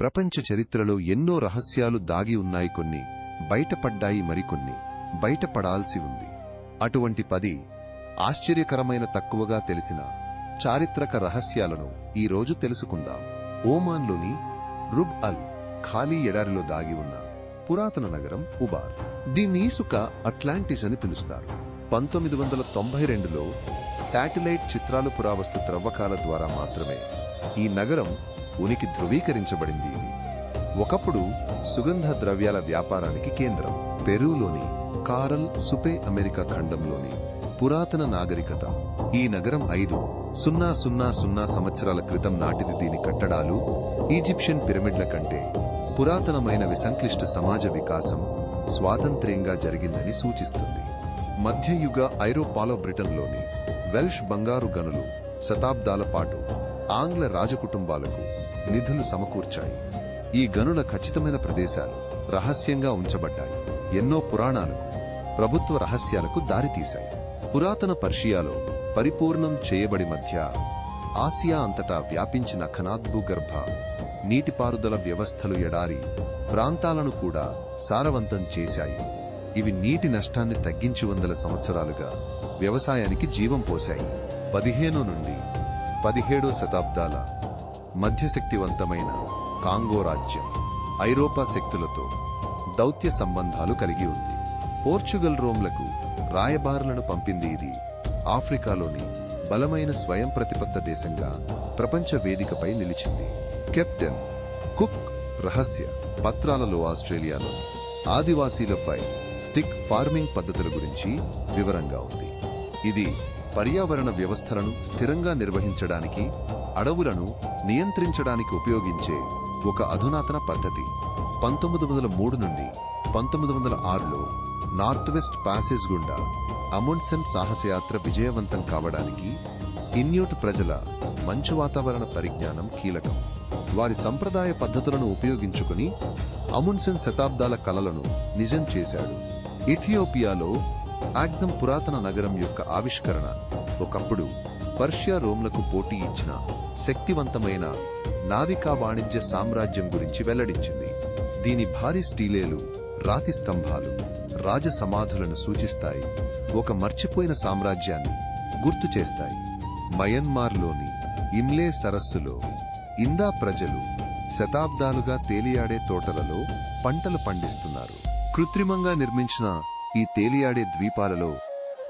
ప్రపంచ చరిత్రలో ఎన్నో రహస్యాలు దాగి ఉన్నాయి కొన్ని. బయటపడ్డాయి మరికొన్ని. బయటపడాల్సి ఉంది. అటువంటి పది ఆశ్చర్యకరమైన తక్కువగా తెలిసిన చారిత్రక రహస్యాలను ఈరోజు తెలుసుకుందాం. ఓమాన్లోని రుబ్ అల్ ఖాళీ ఎడారిలో దాగి ఉన్న పురాతన నగరం ఉబార్. దీన్ని ఇసుక అట్లాంటిస్ అని పిలుస్తారు. పంతొమ్మిది వందల తొంభై రెండులో శాటిలైట్ చిత్రాలు పురావస్తు త్రవ్వకాల ద్వారా మాత్రమే ఈ నగరం ఉనికి ధృవీకరించబడింది ఇది. ఒకప్పుడు సుగంధ ద్రవ్యాల వ్యాపారానికి కేంద్రం. పెరూలోని కారల్ సుపే అమెరికా ఖండంలోని పురాతన నాగరికత. ఈ నగరం ఐదు సున్నా సున్నా సున్నా సంవత్సరాల క్రితం నాటిది దీని కట్టడాలు ఈజిప్షియన్ పిరమిడ్ల కంటే పురాతనమైనవి సంక్లిష్ట సమాజ వికాసం స్వాతంత్ర్యంగా జరిగిందని సూచిస్తుంది. మధ్యయుగ ఐరోపాలో బ్రిటన్లోని వెల్ష్ బంగారు గనులు శతాబ్దాల పాటు ఆంగ్ల రాజకుటుంబాలకు నిధులు సమకూర్చాయి. ఈ గనుల ఖచ్చితమైన ప్రదేశాలు రహస్యంగా ఉంచబడ్డాయి. ఎన్నో పురాణాలకు ప్రభుత్వ రహస్యాలకు దారితీశాయి. పురాతన పర్షియాలో పరిపూర్ణం చేయబడి మధ్య ఆసియా అంతటా వ్యాపించిన ఖనాద్భూగర్భ నీటిపారుదల వ్యవస్థలు ఎడారి ప్రాంతాలను కూడా సారవంతం చేశాయి. ఇవి నీటి నష్టాన్ని తగ్గించి వందల సంవత్సరాలుగా వ్యవసాయానికి జీవం పోశాయి. పదిహేను నుండి పదిహేడో శతాబ్దాల మధ్యశక్తివంతమైన కాంగో రాజ్యం ఐరోపా శక్తులతో దౌత్య సంబంధాలు కలిగి ఉంది. పోర్చుగల్ రోమ్లకు రాయబారులను పంపింది ఇది. ఆఫ్రికాలోని బలమైన స్వయం ప్రతిపత్త దేశంగా ప్రపంచ వేదికపై నిలిచింది. కెప్టెన్ కుక్ రహస్య పత్రాలలో ఆస్ట్రేలియాలో ఆదివాసీలపై స్టిక్ ఫార్మింగ్ పద్ధతుల గురించి వివరంగా ఉంది. ఇది పర్యావరణ వ్యవస్థలను స్థిరంగా నిర్వహించడానికి అడవులను నియంత్రించడానికి ఉపయోగించే ఒక అధునాతన పద్ధతి. పంతొమ్మిది వందల మూడు నుండి పంతొమ్మిది వందల ఆరులో నార్త్ వెస్ట్ ప్యాసేజ్ గుండా అమున్సెన్ సాహసయాత్ర విజయవంతం కావడానికి ఇన్యూట్ ప్రజల మంచు వాతావరణ పరిజ్ఞానం కీలకం. వారి సంప్రదాయ పద్ధతులను ఉపయోగించుకుని అమున్సెన్ శతాబ్దాల కలలను నిజం చేశాడు. ఇథియోపియాలో యాక్సమ్ పురాతన నగరం యొక్క ఆవిష్కరణ ఒకప్పుడు పర్షియా రోమ్లకు పోటీ ఇచ్చిన శక్తివంతమైన నావికా వాణిజ్య సామ్రాజ్యం గురించి వెల్లడించింది. దీని భారీ స్టీలేలు రాతి స్తంభాలు రాజ సమాధులను సూచిస్తాయి. ఒక మర్చిపోయిన సామ్రాజ్యాన్ని గుర్తు చేస్తాయి. మయన్మార్లోని ఇమ్లే సరస్సులో ఇందా ప్రజలు శతాబ్దాలుగా తేలియాడే తోటలలో పంటలు పండిస్తున్నారు. కృత్రిమంగా నిర్మించిన ఈ తేలియాడే ద్వీపాలలో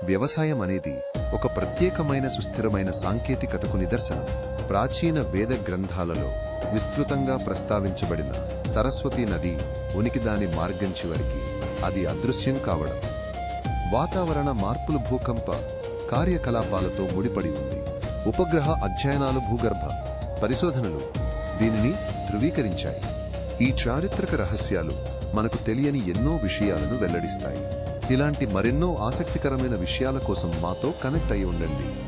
వ్యవసాయం అనేది ఒక ప్రత్యేకమైన సుస్థిరమైన సాంకేతికతకు నిదర్శనం. ప్రాచీన వేద గ్రంథాలలో విస్తృతంగా ప్రస్తావించబడిన సరస్వతి నది ఉనికి దాని మార్గం చివరికి అది అదృశ్యం కావడం. వాతావరణ మార్పులు భూకంప కార్యకలాపాలతో ముడిపడి ఉంది. ఉపగ్రహ అధ్యయనాలు భూగర్భ పరిశోధనలు దీనిని ధృవీకరించాయి. ఈ చారిత్రక రహస్యాలు మనకు తెలియని ఎన్నో విషయాలను వెల్లడిస్తాయి. ఇలాంటి మరెన్నో ఆసక్తికరమైన విషయాల కోసం మాతో కనెక్ట్ అయి ఉండండి.